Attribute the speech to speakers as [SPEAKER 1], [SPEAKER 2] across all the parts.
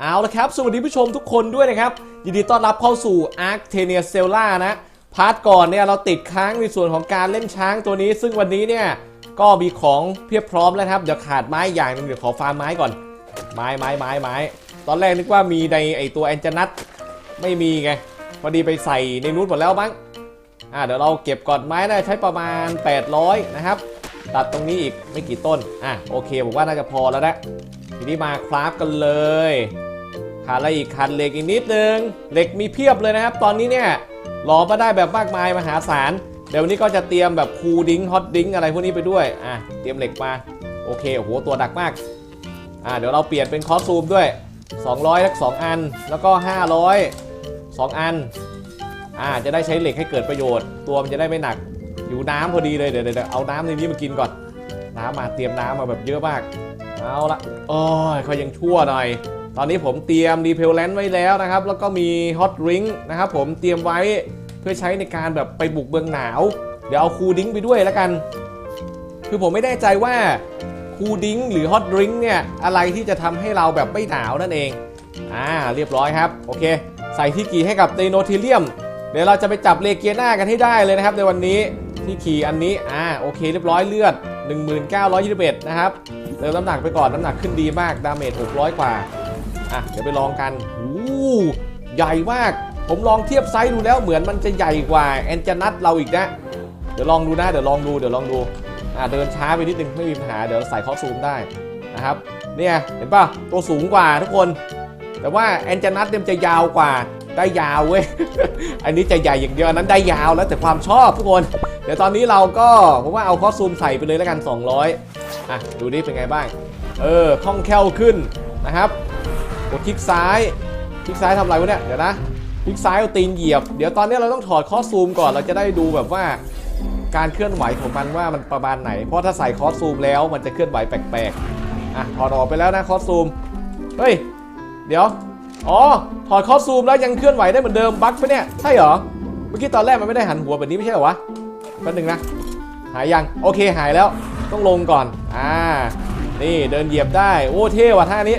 [SPEAKER 1] เอาละครับ สวัสดีผู้ชมทุกคนด้วยนะครับ ยินดีต้อนรับเข้าสู่ Arc t e n i a c e l l a นะ พาร์ทก่อนเนี่ยเราติดค้างในส่วนของการเล่นช้างตัวนี้ ซึ่งวันนี้เนี่ย ก็มีของเพียบพร้อมแล้วครับ เดี๋ยวขาดไม้อย่างหนึงเดี๋ยวขอฟาร์มไม้ก่อน ไม้ไม้ไม้ไม้ ตอนแรกนึกว่ามีในไอตัวแอนจนัทไม่มีไง พอดีไปใส่ในนู้นหมดแล้วมั้งอ่าเดี๋ยวเราเก็บก่อนไม้น่าจะใช้ประมาณ 800 นะครับตัดตรงนี้อีกไม่กี่ต้น อะโอเคผมว่าน่าจะพอแล้วนะทีนี้มาคราฟกันเลย ขาดอะไรอีกขาดเหล็กอีกนิดนึงเหล็กมีเพียบเลยนะครับ ตอนนี้เนี่ยรอมาได้แบบมากมายมหาศาลเดี๋ยววันนี้ก็จะเตรียมแบบคูดิ้งฮอตดิ้งอะไรพวกนี้ไปด้วยอะเตรียมเหล็กมาโอเคโอ้โหตัวดักมากอะเดี๋ยวเราเปลี่ยนเป็นคอสซูมด้วย 200ทัก2อัน แล้วก็ 500 2 อันอ่าจะได้ใช้เหล็กให้เกิดประโยชน์ ตัวมันจะได้ไม่หนักอยู่น้ำพอดีเลยเดี๋ยวเดี๋ยวเอาน้ำในนี้มากินก่อน น้ำมาเตรียมน้ำมาแบบเยอะมาก เอาละโอ้ยเขายังชั่วหน่อย ตอนนี้ผมเตรียมรีเพลแลนไว้แล้วนะครับ แล้วก็มีฮอตริงนะครับผมเตรียมไว้เพื่อใช้ในการแบบไปบุกเบืองหนาว เดี๋ยวเอาคูดิ้งไปด้วยแล้วกัน คือผมไม่แน่ใจว่าคูดิ้งหรือฮอตริงเนี่ยอะไรที่จะทำให้เราแบบไม่หนาวนั่นเอง อ่าเรียบร้อยครับ โอเค ใส่ที่กี่ให้กับเตโนทิเลียม เดี๋ยวเราจะไปจับเลเกียนากันให้ได้เลยนะครับ ในวันนี้ที่ขี่อันนี้ อ่า โอเค เรียบร้อยเลือด 1921 นะครับ เติมน้ำหนักไปก่อน น้ำหนักขึ้นดีมาก ดาเมจ 600 กว่า อะเดี๋ยวไปลองกันโอ้ใหญ่มาก ผมลองเทียบไซส์ดูแล้วเหมือนมันจะใหญ่กว่าแอนจานัทเราอีกนะ เดี๋ยวลองดูนะเดี๋ยวลองดูเดี๋ยวลองดูอ่าเดินช้าไปนิดนึงไม่มีปัญหาเดี๋ยวใส่คอสซูมได้นะครับเนี่ยเห็นป่ะตัวสูงกว่าทุกคน แต่ว่าแอนจานัทเนี่ยจะยาวกว่าได้ยาวเว้ย อันนี้จะใหญ่อย่างเดียวอันนั้นได้ยาวแล้วแต่ความชอบทุกคน เดี๋ยวตอนนี้เราก็ผมว่าเอาคอสซูมใส่ไปเลยแล้วกัน 200อะดูดิเป็นไงบ้าง เออคล่องแคล่วขึ้นนะครับ กดคลิกซ้าย คลิกซ้ายทำอะไรวะเนี่ย เดี๋ยวนะ คลิกซ้ายเอาตีนเหยียบ เดี๋ยวตอนนี้เราต้องถอดคอสซูมก่อน เราจะได้ดูแบบว่าการเคลื่อนไหวของมันว่ามันประมาณไหน เพราะถ้าใส่คอสซูมแล้วมันจะเคลื่อนไหวแปลกๆ อะ ถอดออกไปแล้วนะคอสซูม เฮ้ย เดี๋ยว อ๋อ ถอดคอสซูมแล้วยังเคลื่อนไหวได้เหมือนเดิมบั๊กไปเนี่ย ใช่เหรอ เมื่อกี้ตอนแรกมันไม่ได้หันหัวแบบนี้ไม่ใช่เหรอวะแป๊บนึงนะ หายยัง โอเคหายแล้ว ต้องลงก่อน อ่า นี่เดินเหยียบได้ โอ้เท่ว่ะท่านี้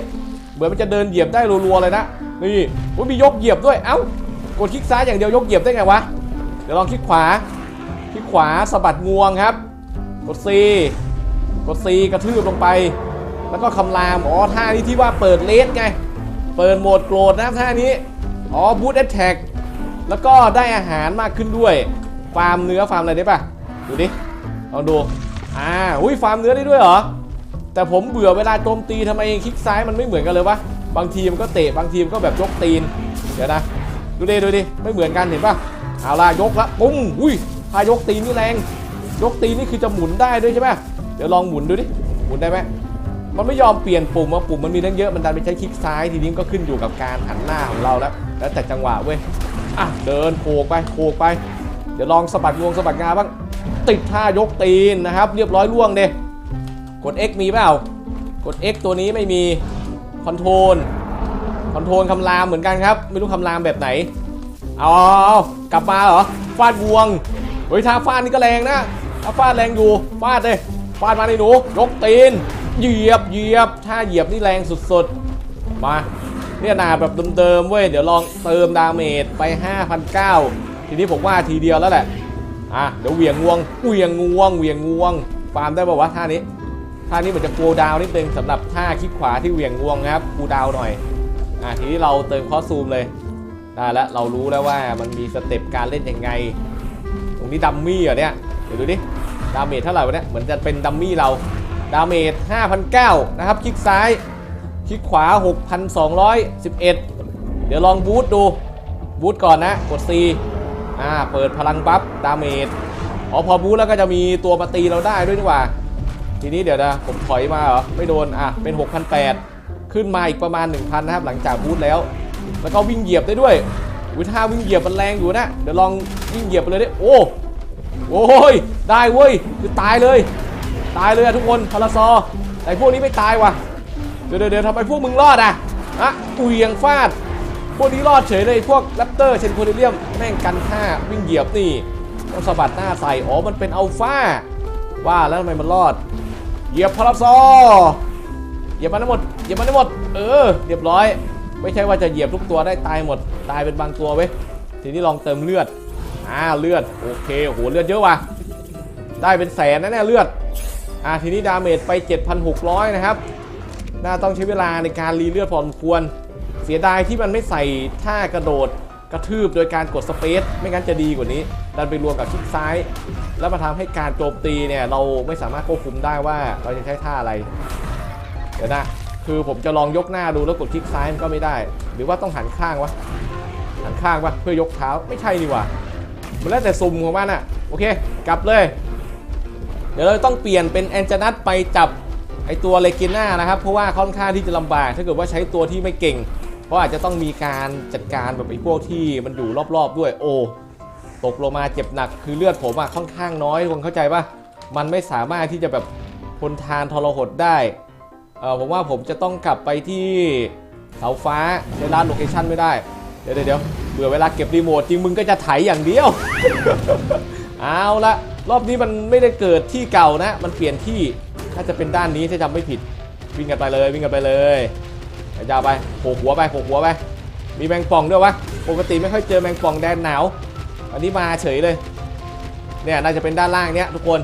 [SPEAKER 1] เหมือนมันจะเดินเหยียบได้รัวๆเลยนะ นี่โอ้ยมียกเหยียบด้วย เอ้ากดคลิกซ้ายอย่างเดียวยกเหยียบได้ไงวะ เดี๋ยวลองคลิกขวา คลิกขวาสะบัดงวงครับ กด C กด C กระทืบลงไป แล้วก็คำราม อ๋อท่านี้ที่ว่าเปิดเลสไง เปิดโหมดโกรธนะท่านี้ อ๋อบูทแอตแทกแล้วก็ได้อาหารมากขึ้นด้วย ฟาร์มเนื้อฟาร์มอะไรได้ปะดูดิ ลองดู อ่า อุ้ยฟาร์มเนื้อได้ด้วยเหรอ แต่ผมเบื่อเวลาโจมตีทำไมคลิกซ้ายมันไม่เหมือนกันเลยวะ บางทีมันก็เตะบางทีมันก็แบบยกตีน เดี๋ยวนะ ดูดิดูดิไม่เหมือนกันเห็นปะเอาล่ะยกละปุ้งอุ้ยถ้ายกตีนนี่แรง ยกตีนนี่คือจะหมุนได้ด้วยใช่ไหมเดี๋ยวลองหมุนดูดิ หมุนได้ไหมมันไม่ยอมเปลี่ยนปุ่มว่าปุ่มมันมีทั้งเยอะมันดันไปใช้คลิกซ้ายทีนี้ก็ขึ้นอยู่กับการหันหน้าของเราแล้ว แล้วแต่จังหวะเว้ยอะเดินโขกไปโขกไป เดี๋ยวลองสะบัดงวงสะบัดงาบ้างติดท่ายกตีนนะครับ เรียบร้อยล่วงเด้ กด X มีเปล่ากด X ตัวนี้ไม่มีคอนโทรลคอนโทรลคำรามเหมือนกันครับ ไม่รู้คำรามแบบไหนเอาเอาเอากลับมาเหรอฟาดงวงเฮ้ยท่าฟาดนี่ก็แรงนะถ้าฟาดแรงอยู่ฟาดเลยฟาดมาในหนูยกตีนเหยียบเหยียบท่าเหยียบนี่แรงสุดๆมาเนี่ยนาแบบเดิมๆเว้ยเดี๋ยวลองเติมดาเมจไป5,900ทีนี้ผมว่าทีเดียวแล้วแหละอะเดี๋ยวเหวี่ยงงวงเหวี่ยงงวงเหวี่ยงงวงฟาร์มได้ป่าวะท่านี้ ท่านี้เหมือนจะคูดาวนิดนึงสำหรับท่าคลิกขวาที่เหวี่ยงงวงนะครับคูดาวหน่อยอะทีนี้เราเติมคอสซูมเลยได้แล้วเรารู้แล้วว่ามันมีสเต็ปการเล่นยังไง ตรงนี้ดัมมี่เหรอเนี่ยเดี๋ยวดูดิดาเมจเท่าไหร่วะเนี่ยเหมือนจะเป็นดัมมี่เราดาเมจ5,900นะครับคลิกซ้ายคลิกขวา 6,211 เดี๋ยวลองบูทดูบูทก่อนนะกด C อ่าเปิดพลังบัฟดาเมจอ๋อพอบูทแล้วก็จะมีตัวมาตีเราได้ด้วยนี่หว่า ทีนี้เดี๋ยวนะ ผมถอยมาเหรอ ไม่โดน อะ เป็น 6,800 ขึ้นมาอีกประมาณ 1,000 นะครับ หลังจากบูทแล้ว แล้วก็วิ่งเหยียบได้ด้วยวิท่าวิ่งเหยียบมันแรงอยู่นะ เดี๋ยวลองวิ่งเหยียบไปเลยดิโอ้โอ้ย ได้เว้ย คือตายเลย ตายเลยอะทุกคนพาราซอ แต่พวกนี้ไม่ตายว่ะ เดี๋ยวเดี๋ยวทำไมพวกมึงรอดอะอะอุยยังฟาด พวกนี้รอดเฉยเลย พวกแรปเตอร์เชนโคเดเลียม แม่งกันท่าวิ่งเหยียบนี่ต้องสะบัดหน้าใส่ อ๋อ มันเป็นอัลฟาว่าแล้วทำไมมันรอด เหยียบพาราซอเหยียบมันให้หมดเหยียบมันให้หมด เออเรียบร้อย ไม่ใช่ว่าจะเหยียบทุกตัวได้ตายหมด ตายเป็นบางตัวเว้ยทีนี้ลองเติมเลือดอ่าเลือดโอเคโอ้โหเลือดเยอะว่ะได้เป็นแสนนะเนี่ยเลือดอ่าทีนี้ดาเมจไป 7,600 นะครับน่าต้องใช้เวลาในการรีเลือดพอสมควร เสียดายที่มันไม่ใส่ท่ากระโดด กระทืบโดยการกดสเปซไม่งั้นจะดีกว่านี้ ดันไปรวมกับคลิกซ้าย แล้วมาทำให้การโจมตีเนี่ยเราไม่สามารถควบคุมได้ว่าเราจะใช้ท่าอะไร เดี๋ยวนะ คือผมจะลองยกหน้าดูแล้วกดคลิกซ้ายมันก็ไม่ได้ หรือว่าต้องหันข้างวะ หันข้างวะเพื่อยกเท้าไม่ใช่ดีกว่ามันแล้วแต่ซุ่มของมันอะโอเค กลับเลย เดี๋ยวเราต้องเปลี่ยนเป็นแอนจานัทไปจับไอตัวเลกิน่านะครับ เพราะว่าค่อนข้างที่จะลำบากถ้าเกิดว่าใช้ตัวที่ไม่เก่ง เพราะอาจจะต้องมีการจัดการแบบไอ้พวกที่มันอยู่รอบๆด้วย โอ้ตกลงมาเจ็บหนักคือเลือดผมอะค่อนข้างน้อยทุกคนเข้าใจปะมันไม่สามารถที่จะแบบทนทานทรหดได้เออผมว่าผมจะต้องกลับไปที่เสาฟ้าในร้านโลเคชั่นไม่ได้เดี๋ยวเดี๋ยวเดี๋ยวเบื่อเวลาเก็บรีโมทจริงมึงก็จะไถอย่างเดียว เอาละรอบนี้มันไม่ได้เกิดที่เก่านะ มันเปลี่ยนที่น่าจะเป็นด้านนี้ถ้าจำไม่ผิด วิ่งกันไปเลยวิ่งกันไปเลย ยาวไปโผล่หัวไปโผล่หัวไป มีแมงป่องด้วยวะ ปกติไม่ค่อยเจอแมงป่องแดนหนาว อันนี้มาเฉยเลย เนี่ยน่าจะเป็นด้านล่างเนี้ยทุกคน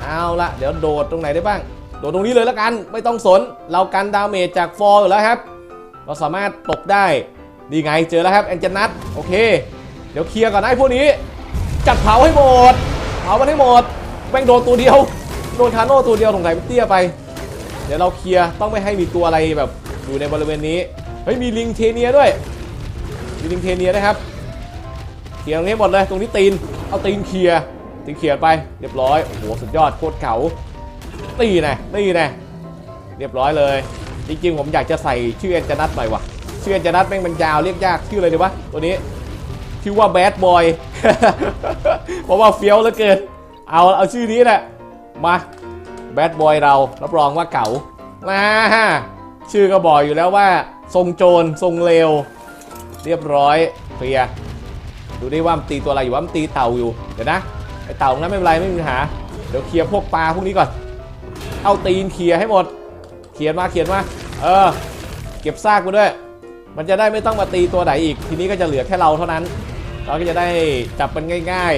[SPEAKER 1] เอาละเดี๋ยวโดดตรงไหนได้บ้าง โดดตรงนี้เลยแล้วกัน ไม่ต้องสน เรากันดาเมจจากฟอร์อยู่แล้วครับ เราสามารถตกได้ ดีไงเจอแล้วครับแอนเจนัทโอเค เดี๋ยวเคลียร์ก่อนนะไอ้พวกนี้ จัดเผาให้หมด เผามันให้หมด แม่งโดนตัวเดียว โดนคาโน่ตัวเดียวสงสัยเตี้ยไป เดี๋ยวเราเคลียร์ต้องไม่ให้มีตัวอะไรแบบ อยู่ในบริเวณนี้ เฮ้ยมีลิงเทเนียด้วย มีลิงเทเนียนะครับเคลียร์ตรงนี้หมดเลย ตรงนี้ตีน เอาตีนเคลียร์ตีนเคลียร์ไป เรียบร้อย โอ้โห สุดยอด โคตรเก๋าตีนะตีนะ เรียบร้อยเลย จริงๆ ผมอยากจะใส่ชื่อแอนจานัทหน่อยวะชื่อแอนจานัทแม่งมันยาวเรียกยาก ชื่ออะไรดีวะ ตัวนี้ ชื่อว่าแบดบอย เพราะว่าเฟี้ยวเหลือเกิน เอา เอาชื่อนี้แหละ มา แบดบอยเรา รับรองว่าเก๋ามา ชื่อก็บอกอยู่แล้วว่า ทรงโจรทรงเลวเรียบร้อยเคลียร์ดูไดิว่ามันตีตัวอะไรอยู่ว่ามันตีเต่าอยู่เดี๋ยวนะไอเต่านั้นไม่เป็นไรไม่มีปัญหาเดี๋ยวเคลียร์พวกปลาพวกนี้ก่อน เอาตีนเคลียร์ให้หมดเขียนมาเขียนมาเออ เก็บซากมาด้วย มันจะได้ไม่ต้องมาตีตัวไหนอีก ทีนี้ก็จะเหลือแค่เราเท่านั้น เราก็จะได้จับมันง่าย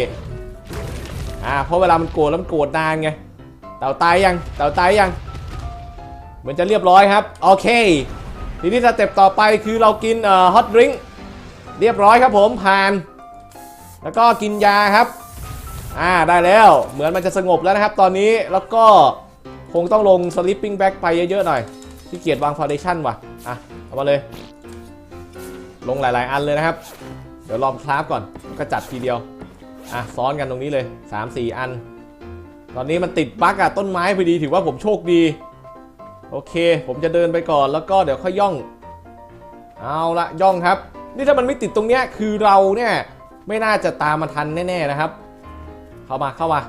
[SPEAKER 1] ๆอ่าเพราะเวลามันโกรธแล้วมันโกรธนานไงเต่าตายยังเต่าตายยัง มือนจะเรียบร้อยครับ โอเค ทีนี้สเต็ปต่อไปคือเรากินเอ่อฮอตดริงเรียบร้อยครับผมผ่าน แล้วก็กินยาครับ อ่าได้แล้วเหมือนมันจะสงบแล้วนะครับ ตอนนี้แล้วก็คงต้องลง sleeping bag ไปเยอะๆหน่อยที่เกียจวาง foundation ว่ะ อะ เอามาเลย ลงหลายๆ อันเลยนะครับ เดี๋ยวลองคราฟก่อนก็จัดทีเดียว อะ ซ้อนกันตรงนี้เลย 3-4 อัน ตอนนี้มันติดบั๊กอะต้นไม้พอดีถือว่าผมโชคดี โอเค ผมจะเดินไปก่อนแล้วก็เดี๋ยวค่อยย่อง เอาละย่องครับ นี่ถ้ามันไม่ติดตรงเนี้ยคือเราเนี่ยไม่น่าจะตามมาทันแน่ๆนะครับ เข้ามาเข้ามา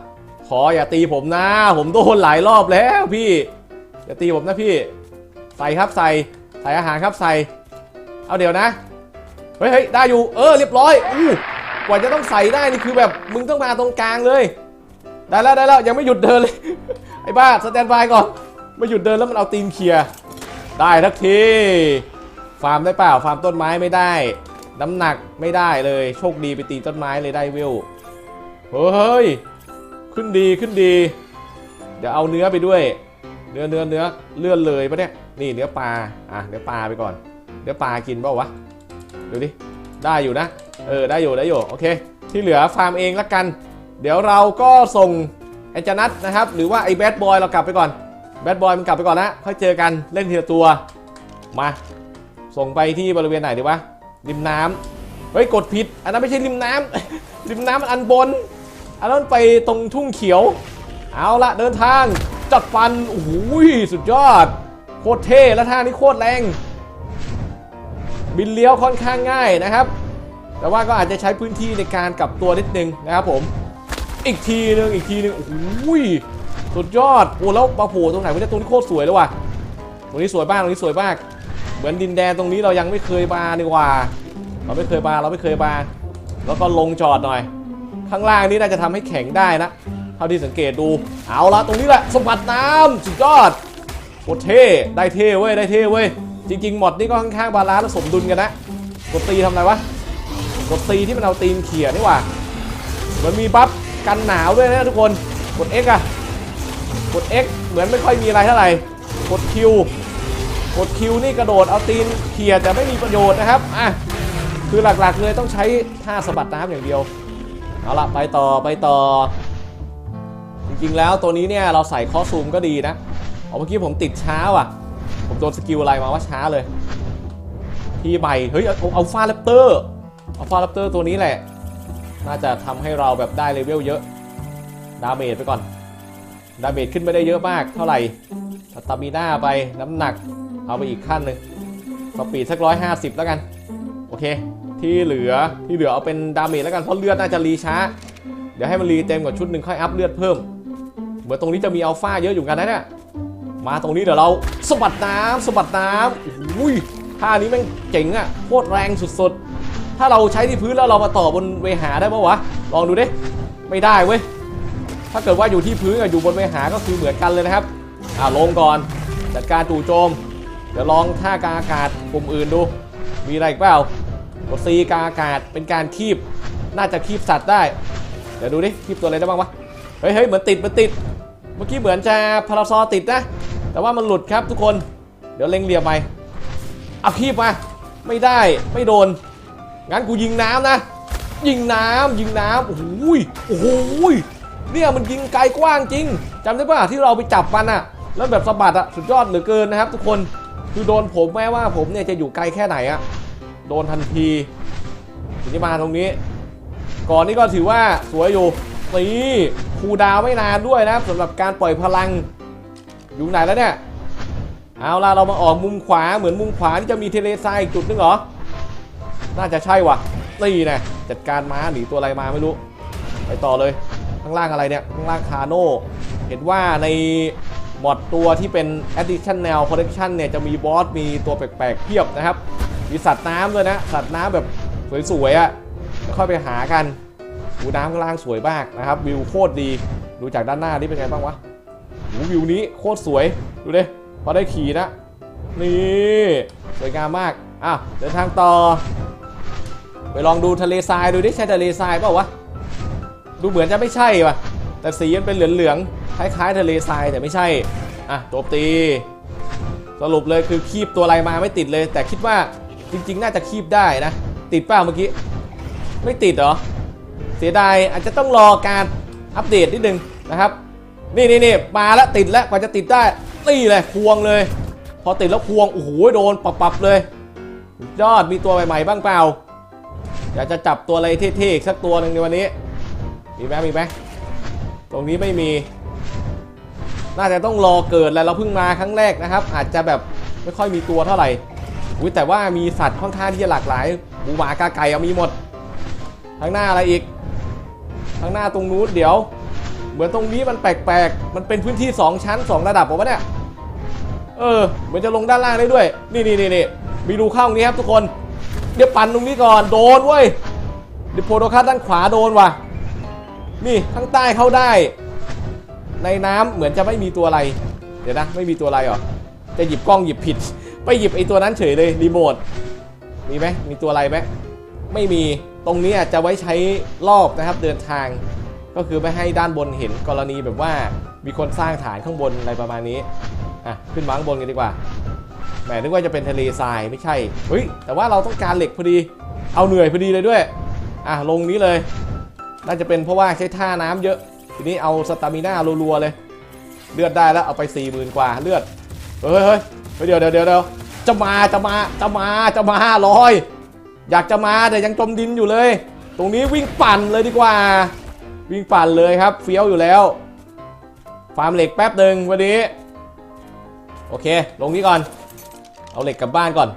[SPEAKER 1] ขออย่าตีผมนะ ผมโดนหลายรอบแล้วพี่ อย่าตีผมนะพี่ ใส่ครับใส่ใส่อาหารครับใส่ เอาเดี๋ยวนะ เฮ้ยเฮ้ยได้อยู่ เออเรียบร้อยอู้กว่าจะต้องใส่ได้นี่คือแบบมึงต้องมาตรงกลางเลย ได้แล้วได้แล้วยังไม่หยุดเดินเลย ไอ้บ้าสแตนบายก่อน ไม่หยุดเดินแล้วมันเอาตีนเคลียร์ได้ทักทีฟาร์มได้เปล่าฟาร์มต้นไม้ไม่ได้ น้ำหนักไม่ได้เลย โชคดีไปตีต้นไม้เลยได้วิวเฮ้ยขึ้นดีขึ้นดี เดี๋ยวเอาเนื้อไปด้วย เนื้อเนื้อเนื้อเลื่อนเลยปะเนี่ยนี่เนื้อปลาอะเนื้อปลาไปก่อน เนื้อปลากินเปล่าวะดูดิได้อยู่นะ เออได้อยู่ได้อยู่โอเค ที่เหลือฟาร์มเองละกัน เดี๋ยวเราก็ส่งแอจนัทนะครับ หรือว่าไอแบดบอยเรากลับไปก่อน แบดบอยมันกลับไปก่อนนะค่อยเจอกันเล่นทีละตัว มา ส่งไปที่บริเวณไหนดีวะริมน้ำเฮ้ยกดผิด อันนั้นไม่ใช่ริมน้ำริมน้ำมันอันบน อันนั้นไปตรงทุ่งเขียว เอาละเดินทางจัดฟันโอ้โหสุดยอด โคตรเท่และท่านี้โคตรแรง บินเลี้ยวค่อนข้างง่ายนะครับ แต่ว่าก็อาจจะใช้พื้นที่ในการกลับตัวนิดนึงนะครับผม อีกทีนึงอีกทีนึงโอ้โห สุดยอดโอ้แล้วมาโผล่ตรงไหนวะเนี่ยตรงนี้โคตรสวยเลยว่ะตรงนี้สวยมากตรงนี้สวยมาก เหมือนดินแดนตรงนี้เรายังไม่เคยมาดีกว่า เราไม่เคยมาเราไม่เคยมา แล้วก็ลงจอดหน่อย ข้างล่างนี้น่าจะทำให้แข็งได้นะเท่าที่สังเกตดู เอาละตรงนี้แหละสมบัติน้ำสุดยอดโคตรเท่ได้เท่เว้ยได้เท่เว้ยจริงๆหมดนี่ก็ค่อนข้างบาลานซ์และสมดุลกันนะกดตีทำอะไรวะกดตีที่มันเอาตีนเขี่ยนี่ว่ามันมีบัฟกันหนาวด้วยนะทุกคนกด X อะ กด X เหมือนไม่ค่อยมีอะไรเท่าไหร่ กด Q กด Q นี่กระโดดเอาตีนเขี่ยแต่ไม่มีประโยชน์นะครับอะคือหลักๆเลยต้องใช้ท่าสะบัดน้ำอย่างเดียว เอาละไปต่อไปต่อ จริงๆแล้วตัวนี้เนี่ยเราใส่คอซูมก็ดีนะเอาเมื่อกี้ผมติดช้าว่ะ ผมโดนสกิลอะไรมาว่าช้าเลยทีใหม่เฮ้ยเอาเอาฟาแรปเตอร์เอาฟาแรปเตอร์ตัวนี้แหละ น่าจะทำให้เราแบบได้เลเวลเยอะ ดาเมจไปก่อน ดาเมจขึ้นไม่ได้เยอะมากเท่าไหร่สตามิน่าไปน้ำหนักเอาไปอีกขั้นหนึ่งสปีดสักร้อยห้าสิบแล้วกัน โอเค ที่เหลือที่เหลือเอาเป็นดาเมจแล้วกันเพราะเลือดน่าจะรีช้า เดี๋ยวให้มันรีเต็มกว่าชุดหนึ่งค่อยอัพเลือดเพิ่ม เหมือนตรงนี้จะมีอัลฟาเยอะอยู่กันนะเนี่ยมาตรงนี้เดี๋ยวเราสบัดน้ำสบัดน้ำอุ้ยท่านี้แม่งเจ๋งอะโคตรแรงสุดๆ ถ้าเราใช้ที่พื้นแล้วเรามาต่อบนเวหาได้ปะวะ ลองดูดิ ไม่ได้เว้ย ถ้าเกิดว่าอยู่ที่พื้นกับอยู่บนเวหาก็คือเหมือนกันเลยนะครับอ่าลงก่อนจัดการจู่โจม เดี๋ยวลองท่ากลางอากาศปุ่มอื่นดู มีอะไรอีกเปล่ากดซีกลางอากาศเป็นการคีบน่าจะคีบสัตว์ได้ เดี๋ยวดูดิคีบตัวอะไรได้บ้างวะเฮ้ยเฮ้ยเหมือนติดเหมันติด เมื่อกี้เหมือนจะพาราซอติดนะ แต่ว่ามันหลุดครับทุกคน เดี๋ยวเล็งเหลี่ยมไปเอาคีบมา ไม่ได้ไม่โดน งั้นกูยิงน้ำนะ ยิงน้ำยิงน้ำโอ้โหยโอ้โหย เนี่ยมันยิงไกลกว้างจริงจำได้ป่ะที่เราไปจับมันอะแล้วแบบสะบัดอะสุดยอดเหลือเกินนะครับ ทุกคนคือโดนผมแม้ว่าผมเนี่ยจะอยู่ไกลแค่ไหนอะโดนทันทีทีนี้มาตรงนี้ ก่อนนี้ก็ถือว่าสวยอยู่นี่คูดาวไม่นานด้วยนะครับสำหรับการปล่อยพลังอยู่ไหนแล้วเนี่ยเอาล่ะเรามาออกมุมขวาเหมือนมุมขวาที่จะมีเทเลทรายอีกจุดนึงเหรอ น่าจะใช่ว่ะนี่นะจัดการม้าหนีตัวอะไรมาไม่รู้ ไปต่อเลย ข้างล่างอะไรเนี่ย ข้างล่างคาโน่เห็นว่าในมอดตัวที่เป็น additional collection เนี่ย จะมีบอสมีตัวแปลกๆเพียบนะครับ มีสัตว์น้ำด้วยนะ สัตว์น้ำแบบสวยๆอะ่ะค่อยไปหากันหูน้ำข้างล่างสวยมากนะครับ วิวโคตรดี ดูจากด้านหน้านี่เป็นไงบ้างวะหูวิวนี้โคตรสวย ดูดิพอได้ขี่นะ นี่สวยงามมากอะเดินทางต่อ ไปลองดูทะเลทรายดูดิใช่ทะเลทรายเปล่าวะ ดูเหมือนจะไม่ใช่ว่ะ แต่สีมันเป็นเหลืองๆคล้ายๆทะเลทรายแต่ไม่ใช่ อะโจบตี สรุปเลยคือคีบตัวอะไรมาไม่ติดเลย แต่คิดว่าจริง ๆ น่าจะคีบได้นะ ติดเปล่าเมื่อกี้ ไม่ติดเหรอ เสียดายอาจจะต้องรอการอัปเดตนิดนึงนะครับนี่นี่นี่มาแล้วติดแล้วกว่าจะติดได้นี่เลยควงเลย พอติดแล้วควงโอ้โหโดนปับๆเลยยอดมีตัวใหม่ๆบ้างเปล่าอยากจะจับตัวอะไรเท่ๆอีกสักตัวหนึ่งในวันนี้ มีไหมมีไหมตรงนี้ไม่มี น่าจะต้องรอเกิดแล้วเราเพิ่งมาครั้งแรกนะครับ อาจจะแบบไม่ค่อยมีตัวเท่าไหร่อุ๊ยแต่ว่ามีสัตว์ค่อนข้างที่จะหลากหลายหมูหมากาไก่เอามีหมดข้างหน้าอะไรอีกข้างหน้าตรงนู้นเดี๋ยว เหมือนตรงนี้มันแปลกๆ มันเป็นพื้นที่ 2 ชั้น 2 ระดับผมวะเนี่ยเออเหมือนจะลงด้านล่างได้ด้วย นี่นี่นี่นี่มีรูเข้าตรงนี้ครับทุกคน เดี๋ยวปั่นตรงนี้ก่อนโดนเว้ยเดี๋ยวโพโดคัสด้านขวาโดนว่ะ นี่ข้างใต้เข้าได้ ในน้ำเหมือนจะไม่มีตัวอะไร เดี๋ยวนะ ไม่มีตัวอะไรหรอ จะหยิบกล้องหยิบผิด ไปหยิบไอ้ตัวนั้นเฉยเลยรีโมท มีไหมมีตัวอะไรไหมไม่มี ตรงนี้อาจจะไว้ใช้รอบนะครับเดินทาง ก็คือไม่ให้ด้านบนเห็นกรณีแบบว่ามีคนสร้างฐานข้างบนอะไรประมาณนี้ อะ ขึ้นมาข้างบนกันดีกว่า แหมนึกว่าจะเป็นทะเลทรายไม่ใช่ เฮ้ย แต่ว่าเราต้องการเหล็กพอดี เอาเหนื่อยพอดีเลยด้วย อะ ลงนี้เลย น่าจะเป็นเพราะว่าใช้ท่าน้ำเยอะ ทีนี้เอาสตามิน่ารัวๆเลย เลือดได้แล้วเอาไป4ี่หมื่นกว่าเลือด เฮ้ยเฮ้ยเฮ้ยเดี๋ยวเดี๋ยวเดี๋ยวเดี๋ยวจะมาจะมาจะมาจะมาลอย อยากจะมาแต่ยังจมดินอยู่เลย ตรงนี้วิ่งปั่นเลยดีกว่า วิ่งปั่นเลยครับเฟี้ยวอยู่แล้ว ฟาร์มเหล็กแป๊บหนึ่งวันนี้ โอเค ลงนี้ก่อน เอาเหล็กกลับบ้านก่อน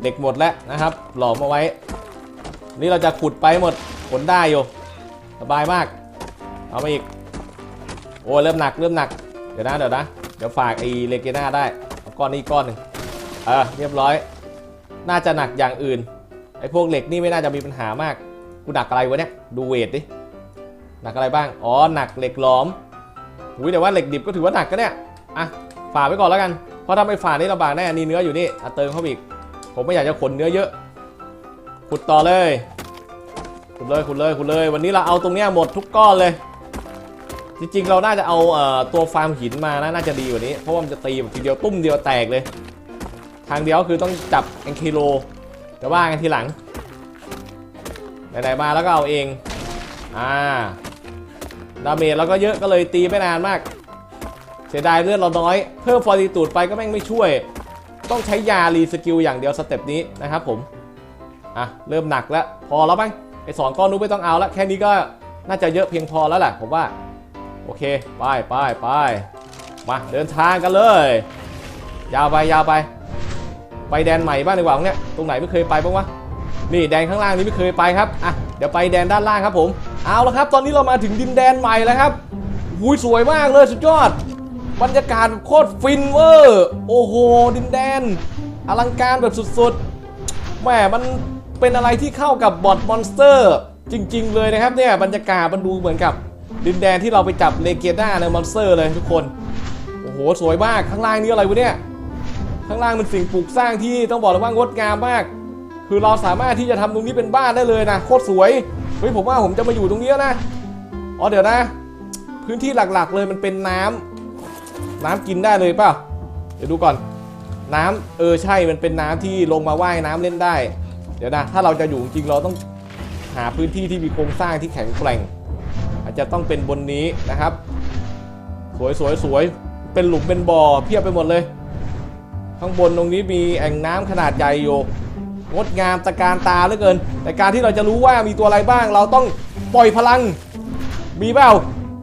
[SPEAKER 1] เหล็กหมดแล้วนะครับ หลอมเอาไว้ นี่เราจะขุดไปหมดขนได้อยู่ สบายมาก เอามาอีก โอ้เริ่มหนักเริ่มหนัก เดี๋ยวนะเดี๋ยวนะ เดี๋ยวฝากไอ้เลเกน่าได้เอาก้อนนี้ก้อนหนึ่งเออเรียบร้อย น่าจะหนักอย่างอื่น ไอ้พวกเหล็กนี่ไม่น่าจะมีปัญหามาก กูหนักอะไรวะเนี่ย ดูเวทดิ หนักอะไรบ้าง อ๋อ หนักเหล็กหลอมอุ้ยแต่ว่าเหล็กดิบก็ถือว่าหนักก็เนี่ย อะฝากไว้ก่อนแล้วกัน เพราะถ้าไม่ฝ่านี่ลำบากแน่ นี่เนื้ออยู่นี่อะเติมเข้าไปอีก ผมไม่อยากจะขนเนื้อเยอะ ขุดต่อเลย ขุดเลยขุดเลยขุดเลย วันนี้เราเอาตรงเนี้ยหมดทุกก้อนเลย จริงๆ เราน่าจะเอาเอ่อตัวฟาร์มหินมานะน่าจะดีกว่านี้ เพราะว่ามันจะตีแบบทีเดียวตุ้มเดียวแตกเลย ทางเดียวคือต้องจับแองคิโลแต่ว่ากันทีหลังไหนๆมาแล้วก็เอาเอง อ่า ดาเมจเราก็เยอะก็เลยตีไม่นานมาก เสียดายเลือดเราน้อย เพิ่มฟอร์ติตูดไปก็แม่งไม่ช่วย ต้องใช้ยารีสกิลอย่างเดียวสเต็ปนี้นะครับผม อะ เริ่มหนักแล้ว พอแล้วมั้ง ไอสองก้อนนู้นไม่ต้องเอาแล้วแค่นี้ก็น่าจะเยอะเพียงพอแล้วแหละผมว่า โอเคไปไปไปมาเดินทางกันเลย ยาวไปยาวไป ไปแดนใหม่บ้างดีกว่าเนี่ยตรงไหนไม่เคยไปบ้างวะนี่แดนข้างล่างนี้ไม่เคยไปครับอะเดี๋ยวไปแดนด้านล่างครับผมเอาละครับ ตอนนี้เรามาถึงดินแดนใหม่แล้วครับหุยสวยมากเลยสุดยอด บรรยากาศโคตรฟินเวอร์ โอ้โหดินแดน อลังการแบบสุดๆแหมมัน เป็นอะไรที่เข้ากับบอทมอนสเตอร์จริง ๆ เลยนะครับเนี่ยบรรยากาศมันดูเหมือนกับ ดินแดนที่เราไปจับเลเกด้าในมอนสเตอร์เลยทุกคน โอ้โห สวยมากข้างล่างนี่อะไรวะเนี่ย ข้างล่างเป็นสิ่งปลูกสร้างที่ต้องบอกเลยว่างดงามมาก คือเราสามารถที่จะทำตรงนี้เป็นบ้านได้เลยนะโคตรสวยเฮ้ยผมว่าผมจะมาอยู่ตรงนี้นะอ๋อเดี๋ยวนะ พื้นที่หลักๆเลยมันเป็นน้ำน้ำกินได้เลยเปล่าเดี๋ยวดูก่อน น้ำเออใช่มันเป็นน้ำที่ลงมาว่ายน้ำเล่นได้ ดี๋ยวนะถ้าเราจะอยู่จริงเราต้องหาพื้นที่ที่มีโครงสร้างที่แข็งแกร่ง อาจจะต้องเป็นบนนี้นะครับ สวยสวยสวยเป็นหลุมเป็นบ่อเพียบไปหมดเลย ข้างบนตรงนี้มีแอ่งน้ำขนาดใหญ่อยู่งดงามตะการตาเหลือเกิน แต่การที่เราจะรู้ว่ามีตัวอะไรบ้าง เราต้องปล่อยพลัง มีเปล่า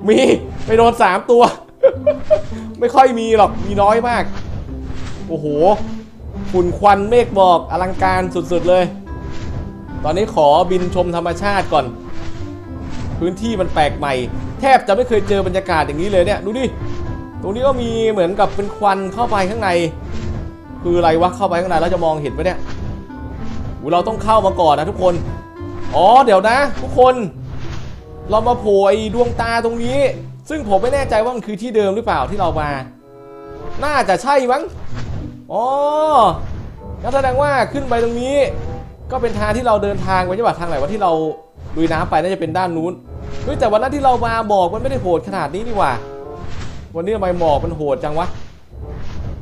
[SPEAKER 1] มีไปโดนสามตัว ไม่ค่อยมีหรอกมีน้อยมาก โอ้โหฝุ่นควันเมฆบอกอลังการสุดๆเลย ตอนนี้ขอบินชมธรรมชาติก่อน พื้นที่มันแปลกใหม่ แทบจะไม่เคยเจอบรรยากาศอย่างนี้เลยเนี่ย ดูดิ ตรงนี้ก็มีเหมือนกับเป็นควันเข้าไปข้างใน คืออะไรวะเข้าไปข้างในแล้วจะมองเห็นไหมเนี่ยเราต้องเข้ามาก่อนนะทุกคน อ๋อเดี๋ยวนะ ทุกคน เรามาโผล่ดวงตาตรงนี้ ซึ่งผมไม่แน่ใจว่ามันคือที่เดิมหรือเปล่าที่เรามา น่าจะใช่มั้ง อ๋องั้นแสดงว่าขึ้นไปตรงนี้ ก็เป็นทางที่เราเดินทางไปใช่ป่ะทางไหนวะที่เราลุยน้ำไปน่าจะเป็นด้านนู้นเฮ้ยแต่วันนั้นที่เรามาหมอกมันไม่ได้โหดขนาดนี้นี่หว่า วันนี้ทำไมหมอกมันโหดจังวะ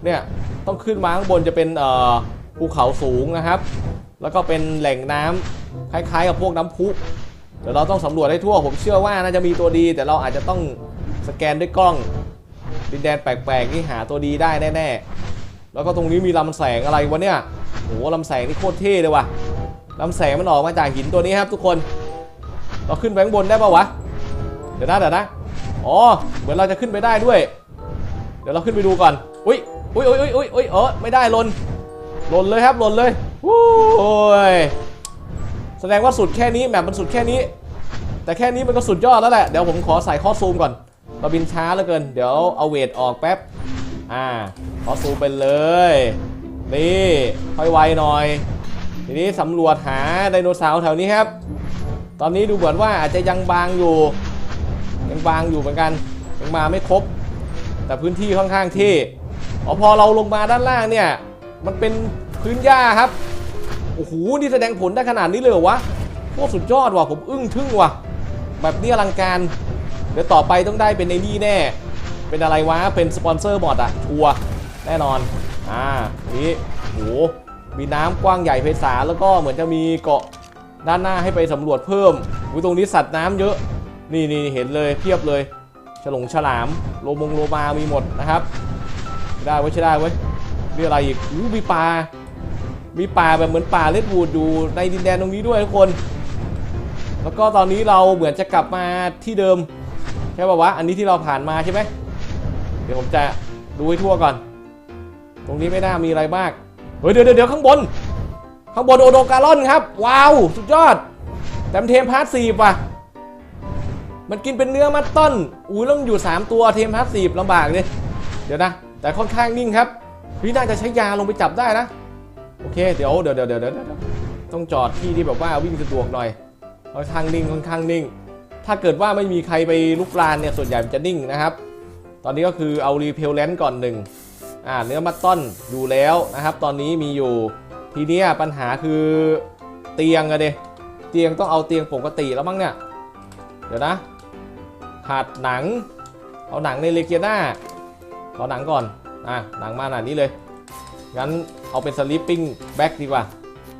[SPEAKER 1] เนี่ยต้องขึ้นมาข้างบนจะเป็นเอ่อภูเขาสูงนะครับ แล้วก็เป็นแหล่งน้ำคล้ายๆ กับพวกน้ำพุเดี๋ยวเราต้องสำรวจให้ทั่ว ผมเชื่อว่าน่าจะมีตัวดี แต่เราอาจจะต้องสแกนด้วยกล้อง ดินแดนแปลกๆนี่หาตัวดีได้แน่ๆ แล้วก็ตรงนี้มีลำแสงอะไรวะเนี่ยโหลำแสงนี่โคตรเท่เลยว่ะ ลำแสงมันออกมาจากหินตัวนี้ครับทุกคน เราขึ้นไปข้างบนได้ปะวะ เดี๋ยวนะเดี๋ยวนะ อ๋อ เหมือนเราจะขึ้นไปได้ด้วย เดี๋ยวเราขึ้นไปดูก่อน อุ้ยอุ้ยอุ้ยอุ้ยอุ้ยอุ้ยเออไม่ได้หล่นหล่นเลยครับหล่นเลยวู้โอ้ยแสดงว่าสุดแค่นี้แมปมันสุดแค่นี้ แต่แค่นี้มันก็สุดยอดแล้วแหละ เดี๋ยวผมขอใส่ข้อซูมก่อน เราบินช้าเหลือเกิน เดี๋ยวเอาเวทออกแป๊บ อ่าขอซูมไปเลย นี่ค่อยไวหน่อย ทีนี้สำรวจหาไดโนเสาร์แถวนี้ครับ ตอนนี้ดูเหมือนว่าอาจจะยังบางอยู่ ยังบางอยู่เหมือนกันยังมาไม่ครบ แต่พื้นที่ค่อนข้างที่อ๋อพอเราลงมาด้านล่างเนี่ย มันเป็นพื้นหญ้าครับ โอ้โห นี่แสดงผลได้ขนาดนี้เลยเหรอวะโคตรสุดยอดว่ะ ผมอึ้งทึ่งว่ะ แบบนี้อลังการ เดี๋ยวต่อไปต้องได้เป็นในนี่แน่ เป็นอะไรวะ เป็นสปอนเซอร์บอร์ดอะชัวร์แน่นอน อ่า นี่โอ้โห มีน้ำกว้างใหญ่ไพศาลแล้วก็เหมือนจะมีเกาะด้านหน้าให้ไปสำรวจเพิ่มอุ้ยตรงนี้สัตว์น้ำเยอะ นี่นี่เห็นเลยเพียบเลยฉลงฉลามโลมงโลมามีหมดนะครับ ได้ไว้ใช่ได้ไว้มีอะไรอีกอู้มีปลา มีป่าแบบเหมือนป่าเลดวูดอยู่ในดินแดนตรงนี้ด้วยทุกคน แล้วก็ตอนนี้เราเหมือนจะกลับมาที่เดิมใช่ป่าวะอันนี้ที่เราผ่านมาใช่ไหมเดี๋ยวผมจะดูให้ทั่วก่อน ตรงนี้ไม่น่ามีอะไรมาก เฮ้ยเดี๋ยวเดี๋ยวข้างบน ข้างบนโอโดการอนครับ ว้าว สุดยอดแต้มเทมพาร์ทสี่ว่ะ มันกินเป็นเนื้อมัตต้นอุ้ยต้องอยู่ 3 ตัวเทมพาร์ทสี่ลำบากเลยเดี๋ยวนะ แต่ค่อนข้างนิ่งครับพี่น่าจะใช้ยาลงไปจับได้นะ โอเค เดี๋ยวเดี๋ยวเดี๋ยวเดี๋ยวต้องจอดที่ที่แบบว่าวิ่งสะดวกหน่อยค่อนข้างนิ่งค่อนข้างนิ่ง ถ้าเกิดว่าไม่มีใครไปลุกลานเนี่ยส่วนใหญ่มันจะนิ่งนะครับ ตอนนี้ก็คือเอารีเพลแลนต์ก่อนหนึ่ง เนื้อมัตตอนอยู่แล้วนะครับ ตอนนี้มีอยู่ทีเนี้ยปัญหาคือเตียงอะเดเตียงต้องเอาเตียงปกติแล้วมั้งเนี่ย เดี๋ยวนะขาดหนัง เอาหนังในเลเกียนาเอาหนังก่อนอะหนังมาหนานี้เลย งั้นเอาเป็นสลิปปิ้งแบ็กดีกว่า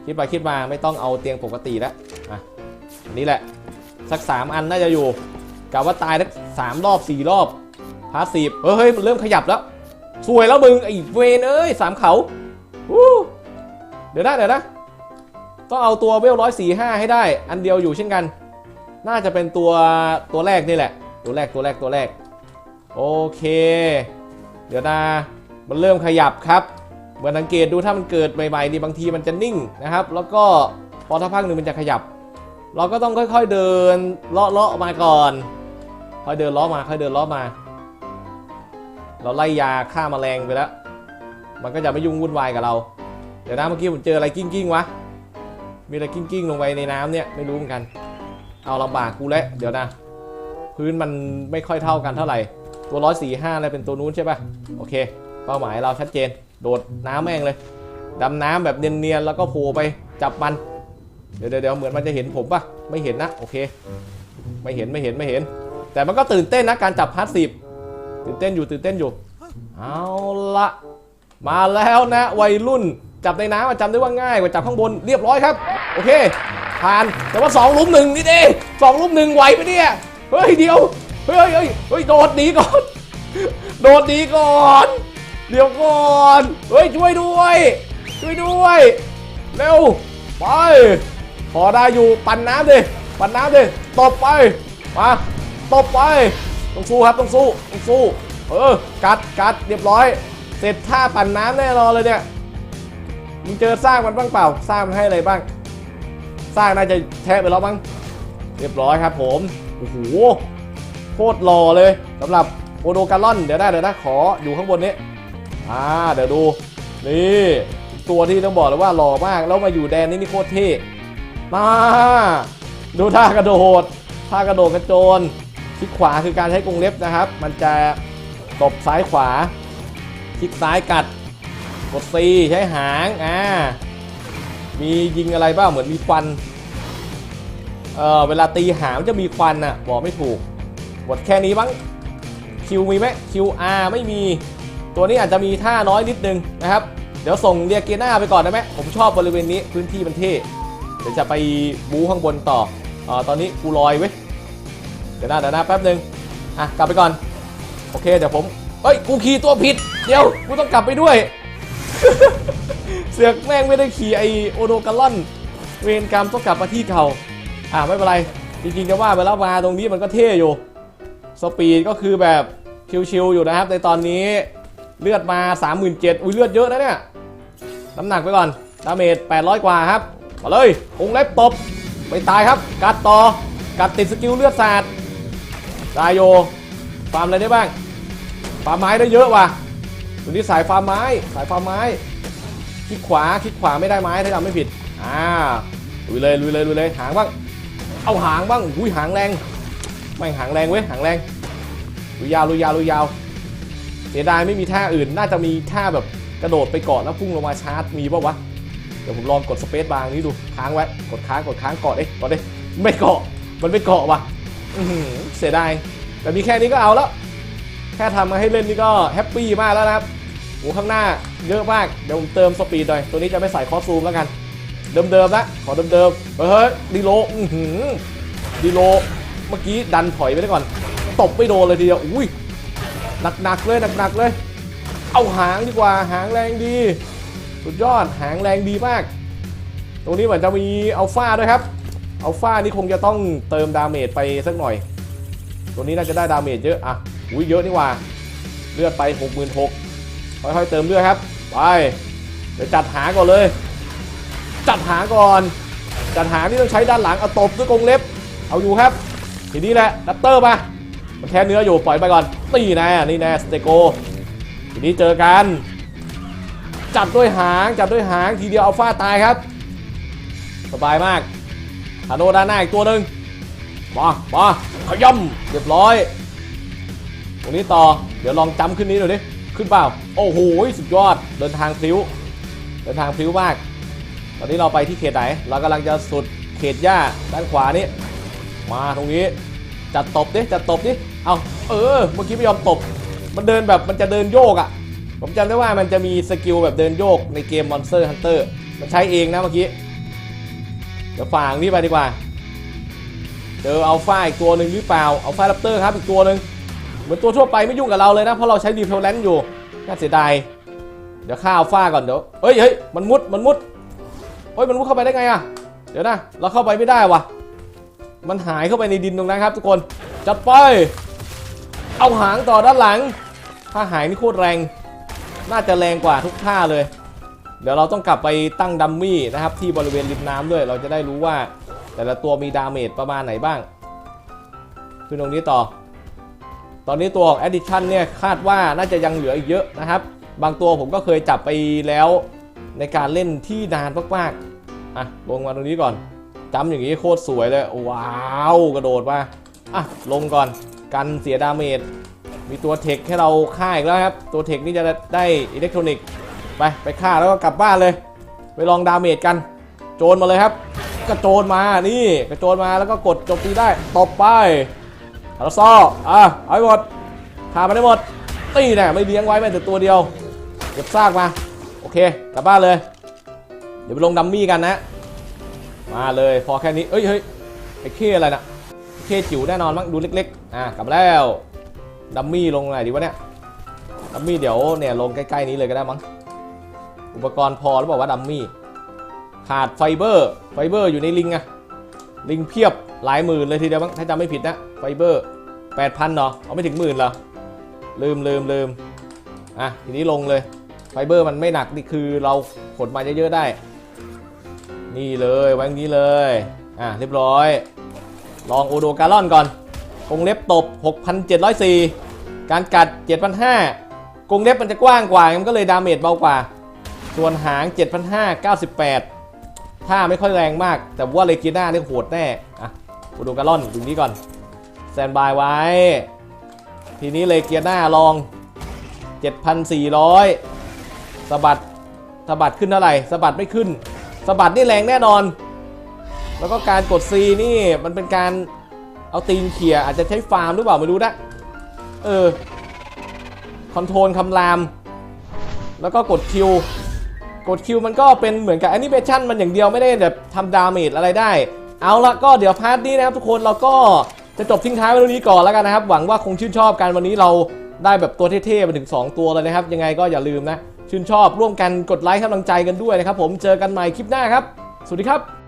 [SPEAKER 1] คิดไปคิดมาไม่ต้องเอาเตียงปกติแล้วอะอันนี้แหละ สัก 3 อันน่าจะอยู่กะว่าตายสักสามรอบ 4 รอบพาสีฟเฮ้ยมันเริ่มขยับแล้ว สวยแล้วมึงไอ้เวนเอ้ยสามเขาเดี๋ยวนะเดี๋ยวนะต้องเอาตัวเวลร้อยสี่ห้าให้ได้ อันเดียวอยู่เช่นกัน น่าจะเป็นตัวตัวแรกนี่แหละ ตัวแรกตัวแรกตัวแรก โอเค เดี๋ยวนะมันเริ่มขยับครับเมือนสังเกตดูถ้ามันเกิดใหม่ๆนี่บางทีมันจะนิ่งนะครับ แล้วก็พอสักพักหนึ่งมันจะขยับ เราก็ต้องค่อยๆเดินเลาะเลาะมาก่อนค่อยเดินเลาะมาค่อยเดินเลาะมา เราไล่ยาฆ่าแมลงไปแล้ว มันก็จะไม่ยุ่งวุ่นวายกับเรา เดี๋ยวนะเมื่อกี้ผมเจออะไรกิ้งกิ้งวะ มีอะไรกิ้งกิ้งลงไปในน้ำเนี่ยไม่รู้เหมือนกัน เอาลำบากกูแล้วเดี๋ยวนะ พื้นมันไม่ค่อยเท่ากันเท่าไหร่ ตัวร้อยสี่ห้าอะไรเป็นตัวนู้นใช่ปะโอเค เป้าหมายเราชัดเจน โดดน้ำแม่งเลย ดำน้ำแบบเนียนๆแล้วก็โผล่ไปจับมัน เดี๋ยวเดี๋ยวเหมือนมันจะเห็นผมปะไม่เห็นนะ โอเค ไม่เห็นไม่เห็นไม่เห็น แต่มันก็ตื่นเต้นนะการจับพาร์ตสซีฟ ตื่นเต้นอยู่ตื่นเต้นอยู่ เอาละมาแล้วนะวัยรุ่นจับในน้ำอะจำได้ว่าง่ายกว่าจับข้างบนเรียบร้อยครับ โอเคผ่านแต่ว่า2ลุมหนึ่งนี่ดิสองลุมหนึ่งไหวไหมเนี่ยเฮ้ยเดียวเฮ้ยเฮ้ยเฮ้ยโดดหนีก่อน โดดหนีก่อนเดี๋ยวก่อนเฮ้ยช่วยด้วย ช่วยด้วยเร็วไปพอได้อยู่ปั่นน้ำดิปั่นน้ำดิตบไปมาตบไป ต้องสู้ครับต้องสู้ต้องสู้ เออ กัดกัดเรียบร้อย เสร็จท่าปั่นน้ำแน่นอนเลยเนี่ย มึงเจอสร้างมันบ้างเปล่า สร้างมันให้อะไรบ้าง สร้างน่าจะแทะไปแล้วบ้าง เรียบร้อยครับผม โอ้โห โคตรหล่อเลยสำหรับโอโดการอน เดี๋ยวได้เดี๋ยวนะขออยู่ข้างบนนี้ อ่า เดี๋ยวดู นี่ตัวที่ต้องบอกเลยว่าหล่อมาก แล้วมาอยู่แดนนี้นี่โคตรเท่ มา ดูท่ากระโดด ท่ากระโดดกระโจน คลิกขวาคือการใช้กรงเล็บนะครับ มันจะตบซ้ายขวา คลิกซ้ายกัด กด C ใช้หางอ่ามียิงอะไรบ้างเหมือนมีควันเออเวลาตีหางจะมีควันน่ะบอกไม่ถูกบทแค่นี้บ้างคิวมีไหม QR ไม่มีตัวนี้อาจจะมีท่าน้อยนิดนึงนะครับ เดี๋ยวส่งเรียกเกน่าไปก่อนได้ไหมผมชอบบริเวณนี้พื้นที่มันเท่เดี๋ยวจะไปบูข้างบนต่อเออตอนนี้กูลอยเว้ย เดี๋ยวนะเดี๋ยวนะแป๊บนึงอะกลับไปก่อนโอเคเดี๋ยวผมเอ้ยกูขี่ตัวผิดเดี๋ยวกูต้องกลับไปด้วย เสือกแม่งไม่ได้ขี่ไอโอโดกาลอน เวรกรรมต้องกลับมาที่เก่าอ่าไม่เป็นไรจริงๆจะว่าไปแล้วมาตรงนี้มันก็เท่อยู่สปีดก็คือแบบชิวๆอยู่นะครับ ในตอนนี้เลือดมา 37,000อุ้ยเลือดเยอะนะเนี่ยน้ำหนักไปก่อนดาเมจ800 กว่าครับมาเลยองเล็บตบ ไม่ตายครับ กัดต่อ กัดติดสกิลเลือดสาด ตายโยฟาร์มอะไรได้บ้างฟาร์มไม้ได้เยอะว่ะตัวนี้สายฟาร์มไม้สายฟาร์มไม้คลิกขวาคลิกขวาไม่ได้ไม้ถ้าจำไม่ผิดอ่าลุยเลยลุยเลยลุยเลยหางบ้างเอาหางบ้างอุ้ยหางแรงไม่หางแรงเว้ยหางแรงลุยยาวลุยยาวลุยยาวเสียดายไม่มีท่าอื่น น่าจะมีท่าแบบกระโดดไปเกาะแล้วพุ่งลงมาชาร์จมีป่าวะเดี๋ยวผมลองกดสเปซบาร์นี้ดูค้างไว้กดค้างกดค้างเกาะเอ๊ะกดเอ๊ะไม่เกาะมันไม่เกาะว่ะ เสียดาย แต่มีแค่นี้ก็เอาแล้ว แค่ทำมาให้เล่นนี่ก็แฮปปี้มากแล้วนะครับโอ้ข้างหน้าเยอะมาก เดี๋ยวผมเติมสปีดหน่อย ตัวนี้จะไม่ใส่คอสซูมแล้วกัน เดิมๆนะขอเดิมๆ เฮ้ยดีโลอื้อหือดีโล เมื่อกี้ดันถอยไปได้ก่อน ตบไม่โดนเลยทีเดียว อุ้ย หนักๆเลยหนักๆเลย เอาหางดีกว่า หางแรงดี สุดยอด หางแรงดีมาก ตรงนี้เหมือนจะมีอัลฟาด้วยครับ อัลฟานี่คงจะต้องเติมดาเมจไปสักหน่อย ตัวนี้น่าจะได้ดาเมจเยอะ อะ อุ้ยเยอะนี่ว่า เลือดไป 66,000ค่อยๆเติมเลือดครับ ไป เดี๋ยวจัดหางก่อนเลย จัดหางก่อน จัดหางที่ต้องใช้ด้านหลัง เอาตบด้วยกรงเล็บ เอาอยู่ครับ ทีนี้แหละดัตเตอร์มามันแค่เนื้ออยู่ปล่อยไปก่อน ตีแน่นี่แน่สเตโก ทีนี้เจอกัน จับด้วยหาง จับด้วยหาง ทีเดียวอัลฟาตายครับ สบายมาก ฮาโนด้านหน้าอีกตัวหนึ่งมามาขย่ำเรียบร้อย ตรงนี้ต่อ เดี๋ยวลองจำขึ้นนี้หน่อยดิ ขึ้นเปล่า โอ้โห สุดยอด เดินทางพลิ้ว เดินทางพลิ้วมาก ตอนนี้เราไปที่เขตไหน เรากำลังจะสุดเขตหญ้าด้านขวานี้ มาตรงนี้ จัดตบดิ จัดตบดิ เอาเออ เมื่อกี้ไม่ยอมตบ มันเดินแบบ มันจะเดินโยกอะ่ะ ผมจำได้ว่ามันจะมีสกิลแบบเดินโยกในเกม Monster Hunter มันใช้เองนะเมื่อกี้ ดี๋ยวฝางนี่ไปดีกว่า เจออัลฟาอีกตัวหนึ่งหรือเปล่าอัลฟาแรปเตอร์ครับอีกตัวหนึ่งเหมือนตัวทั่วไปไม่ยุ่งกับเราเลยนะ เพราะเราใช้ดีเพลแลนด์อยู่น่าเสียดายเดี๋ยวฆ่าอัลฟาก่อนเดี๋ยวเฮ้ยเฮ้ยมันมุดมันมุดเฮ้ยมันมุดเข้าไปได้ไงอะเดี๋ยวนะเราเข้าไปไม่ได้วะมันหายเข้าไปในดินตรงนั้นครับ ทุกคนจัดไปเอาหางต่อด้านหลัง ถ้าหายนี่โคตรแรง น่าจะแรงกว่าทุกท่าเลย เดี๋ยวเราต้องกลับไปตั้งดัมมี่นะครับที่บริเวณริมน้ำด้วย เราจะได้รู้ว่า แต่ละตัวมีดาเมจประมาณไหนบ้างขึ้นตรงนี้ต่อ ตอนนี้ตัวของ Addition เนี่ยคาดว่าน่าจะยังเหลืออีกเยอะนะครับ บางตัวผมก็เคยจับไปแล้วในการเล่นที่นานมากๆอะลงมาตรงนี้ก่อนจำอย่างนี้โคตรสวยเลย ว้าวกระโดดมาอะลงก่อนกันเสียดาเมจมีตัวเทคให้เราฆ่าอีกแล้วครับ ตัวเทคนี่จะได้อิเล็กทรอนิกส์ ไปไปฆ่าแล้วก็กลับบ้านเลย ไปลองดาเมจกัน โจรมาเลยครับกระโจนมานี่กระโจนมาแล้วก็กดโจมตีได้ตบไปอาราซออะเอาไปหมดฆ่ามาได้หมดตีแน่ไม่เลี้ยงไว้แม้แต่ตัวเดียวเก็บซากมาโอเคกลับบ้านเลย เดี๋ยวไปลงดัมมี่กันนะ มาเลยพอแค่นี้เอ้ยเฮ้ยไอ้เคอะไรนะเคจิ๋วแน่นอนมั้งดูเล็กๆอะกลับมาแล้วดัมมี่ลงไหนดีวะเนี่ยดัมมี่เดี๋ยวเนี่ยลงใกล้ๆนี้เลยก็ได้มั้ง อุปกรณ์พอหรือเปล่าว่าดัมมี่ขาดไฟเบอร์ ไฟเบอร์อยู่ในลิงอะลิงเพียบหลายหมื่นเลยทีเดียวมั้งถ้าจำไม่ผิดนะไฟเบอร์8,000เนาะเอาไม่ถึงหมื่นเหรอลืมลืมลืมอะทีนี้ลงเลยไฟเบอร์มันไม่หนักนี่คือเราขนมาเยอะๆได้ นี่เลยไว้ตรงนี้เลยอะเรียบร้อย ลองโอโดการอนก่อนกรงเล็บตบ 6,704 การกัด 7,500กรงเล็บมันจะกว้างกว่ามันก็เลยดาเมจเบากว่า ส่วนหาง 7,598ท่าไม่ค่อยแรงมาก แต่ว่าเลกิน่าเนี่ยโหดแน่ อะอุดูการ่อนดูนี้ก่อนแซนบายไว้ ทีนี้เลเกียน่าลอง 7,400สะบัดสะบัดขึ้นเท่าไหร่สะบัดไม่ขึ้นสะบัดนี่แรงแน่นอน แล้วก็การกด C นี่มันเป็นการเอาตีนเขี่ยอาจจะใช้ฟาร์มหรือเปล่าไม่รู้นะ เออ คอนโทรลคำราม แล้วก็กดคิว กดคิวมันก็เป็นเหมือนกับแอนิเมชันมันอย่างเดียวไม่ได้แบบทำดาเมจอะไรได้ เอาละก็เดี๋ยวพาร์ทนี้นะครับทุกคนเราก็จะจบทิ้งท้ายไว้ตรงนี้ก่อนแล้วกันนะครับ หวังว่าคงชื่นชอบกันวันนี้เราได้แบบตัวเท่ๆมาถึง 2 ตัวเลยนะครับ ยังไงก็อย่าลืมนะ ชื่นชอบร่วมกันกดไลค์กำลังใจกันด้วยนะครับผมเจอกันใหม่คลิปหน้าครับ สวัสดีครับ